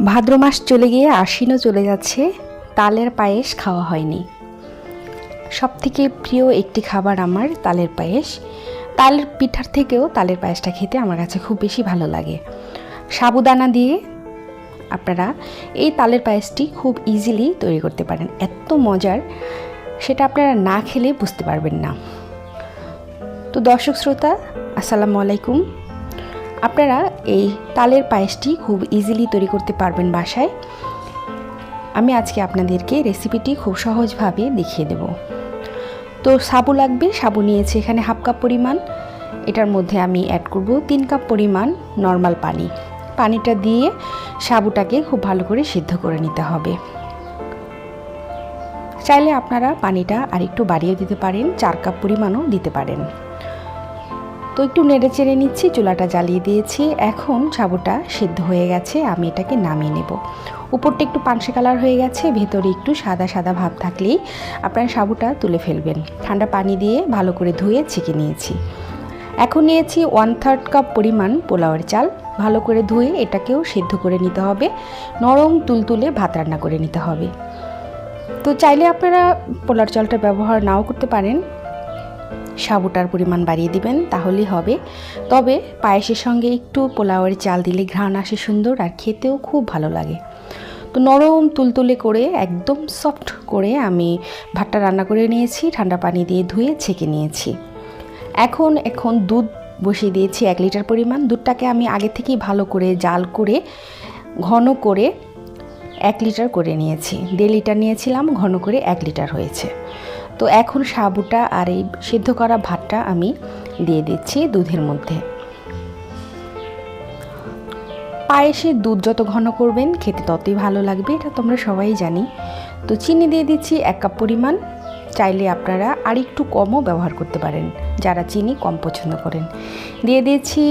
ভাদ্র মাস চলে গিয়ে আশ্বিনও চলে যাচ্ছে, তালের পায়েস খাওয়া হয়নি। সবথেকে প্রিয় একটি খাবার আমার তালের পায়েস। তালের পিঠার থেকেও তালের পায়েসটা খেতে আমার কাছে খুব বেশি ভালো লাগে। সাবুদানা দিয়ে আপনারা এই তালের পায়েসটি খুব ইজিলি তৈরি করতে পারেন। এত মজার, সেটা আপনারা না খেলে বুঝতে পারবেন না। তো দর্শক শ্রোতা, আসসালামু আলাইকুম। আপনারা এই তালের পায়েসটি খুব ইজিলি তৈরি করতে পারবেন বাসায়। আমি আজকে আপনাদেরকে রেসিপিটি খুব সহজভাবে দেখিয়ে দেব। তো সাবু লাগবে, সাবু নিয়েছি এখানে হাফ কাপ পরিমাণ। এটার মধ্যে আমি অ্যাড করব তিন কাপ পরিমাণ নর্মাল পানি। পানিটা দিয়ে সাবুটাকে খুব ভালো করে সিদ্ধ করে নিতে হবে। চাইলে আপনারা পানিটা আর একটু বাড়িয়ে দিতে পারেন, চার কাপ পরিমাণও দিতে পারেন। তো একটু নেড়ে চেড়ে নিচ্ছি, চুলাটা জ্বালিয়ে দিয়েছি। এখন সাবুটা সিদ্ধ হয়ে গেছে, আমি এটাকে নামিয়ে নেব। উপরটা একটু পানসে কালার হয়ে গেছে, ভেতরে একটু সাদা সাদা ভাব থাকলেই আপনার সাবুটা তুলে ফেলবেন। ঠান্ডা পানি দিয়ে ভালো করে ধুয়ে ছেঁকে নিয়েছি। এখন নিয়েছি ওয়ান থার্ড কাপ পরিমাণ পোলাওয়ের চাল। ভালো করে ধুয়ে এটাকেও সিদ্ধ করে নিতে হবে। নরম তুলতুলে ভাত রান্না করে নিতে হবে। তো চাইলে আপনারা পোলার চালটা ব্যবহার নাও করতে পারেন। সাবুটার পরিমাণ বাড়িয়ে দিবেন, তাহলেই হবে। তবে পায়েসের সঙ্গে একটু পোলাওয়ের চাল দিলে ঘ্রাণ আসে সুন্দর আর খেতেও খুব ভালো লাগে। তো নরম তুলতুলে করে, একদম সফট করে আমি ভাতটা রান্না করে নিয়েছি, ঠান্ডা পানি দিয়ে ধুয়ে ছেঁকে নিয়েছি। এখন এখন দুধ বসিয়ে দিয়েছি এক লিটার পরিমাণ। দুধটাকে আমি আগে থেকেই ভালো করে জাল করে, ঘন করে এক লিটার করে নিয়েছি। দেড় লিটার নিয়েছিলাম, ঘন করে এক লিটার হয়েছে। তো এখন সাবুটা আর এই সিদ্ধ করা ভাতটা আমি দিয়ে দিচ্ছি দুধের মধ্যে। পায়েসে দুধ যত ঘন করবেন, খেতে ততই ভালো লাগবে, এটা তোমরা সবাই জানি। তো চিনি দিয়ে দিচ্ছি এক কাপ পরিমাণ, চাইলে আপনারা আর একটু কমও ব্যবহার করতে পারেন, যারা চিনি কম পছন্দ করেন। দিয়ে দিয়েছি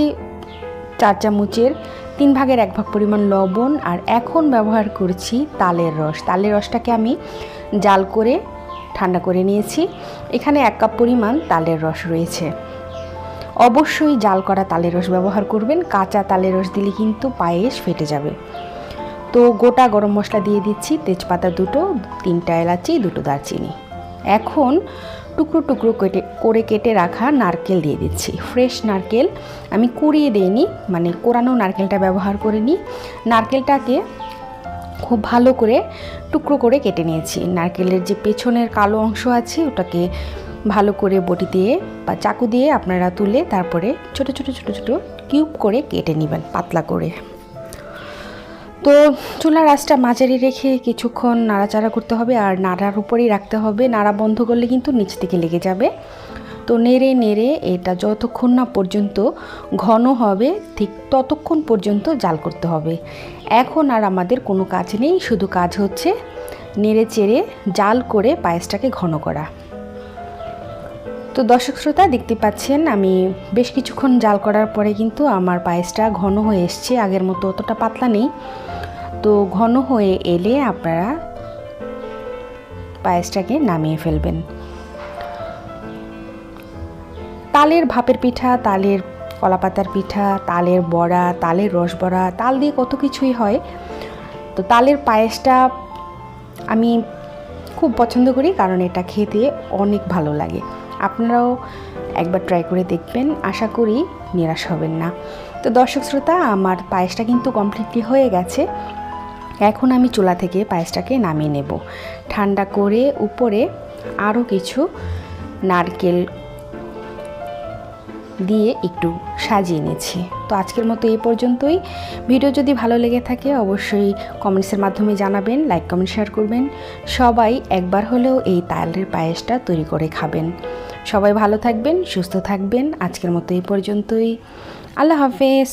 চার চামচের তিন ভাগের এক ভাগ পরিমাণ লবণ, আর এখন ব্যবহার করছি তালের রস। তালের রসটাকে আমি জাল করে ঠান্ডা করে নিয়েছি। এখানে এক কাপ পরিমাণ তালের রস রয়েছে। অবশ্যই জাল করা তালের রস ব্যবহার করবেন। কাঁচা তালের রস দিলে কিন্তু পায়েস ফেটে যাবে। তো গোটা গরম মশলা দিয়ে দিচ্ছি। তেজপাতা দুটো, তিনটা এলাচি, দুটো দারচিনি। এখন টুকরো টুকরো কেটে, করে কেটে রাখা নারকেল দিয়ে দিচ্ছি। ফ্রেশ নারকেল আমি কুড়িয়ে দিইনি মানে কোরানো নারকেলটা ব্যবহার করে নিই নারকেলটাকে খুব ভালো করে টুকরো করে কেটে নিয়েছি। নারকেলের যে পেছনের কালো অংশ আছে, ওটাকে ভালো করে বটি দিয়ে বা চাকু দিয়ে আপনারা তুলে তারপরে ছোট ছোট ছোট ছোট কিউব করে কেটে নেবেন পাতলা করে। তো চুলার আঁচটা মাঝারি রেখে কিছুক্ষণ নাড়াচাড়া করতে হবে আর নাড়ার উপরেই রাখতে হবে। নাড়া বন্ধ করলে কিন্তু নিচ থেকে লেগে যাবে। তো নেড়ে নেড়ে এটা যতক্ষণ না পর্যন্ত ঘন হবে, ঠিক ততক্ষণ পর্যন্ত জাল করতে হবে। এখন আর আমাদের কোনো কাজ নেই, শুধু কাজ হচ্ছে নেড়ে চেড়ে জাল করে পায়েসটাকে ঘন করা। তো দর্শক শ্রোতা, দেখতে পাচ্ছেন আমি বেশ কিছুক্ষণ জাল করার পরে কিন্তু আমার পায়েসটা ঘন হয়ে এসছে, আগের মতো অতটা পাতলা নেই। তো ঘন হয়ে এলে আপনারা পায়েসটাকে নামিয়ে ফেলবেন। তালের ভাপের পিঠা, তালের কলাপাতার পিঠা, তালের বড়া, তালের রস বড়া তাল দিয়ে কত কিছুই হয়। তো তালের পায়েসটা আমি খুব পছন্দ করি কারণ এটা খেতে অনেক ভালো লাগে। আপনারাও একবার ট্রাই করে দেখবেন, আশা করি নিরাশ হবেন না। তো দর্শক শ্রোতা, আমার পায়েসটা কিন্তু কমপ্লিটলি হয়ে গেছে। এখন আমি চুলা থেকে পায়েসটাকে নামিয়ে নেব। ঠান্ডা করে উপরে আরও কিছু নারকেল দিয়ে একটু সাজিয়ে নিয়েছি। তো আজকের মতো এই পর্যন্তই। ভিডিও যদি ভালো লেগে থাকে, অবশ্যই কমেন্টসের মাধ্যমে জানাবেন লাইক কমেন্ট শেয়ার করবেন। সবাই একবার হলেও এই তালের পায়েসটা তৈরি করে খাবেন। সবাই ভালো থাকবেন, সুস্থ থাকবেন। আজকের মতো এই পর্যন্তই। আল্লাহ হাফেজ।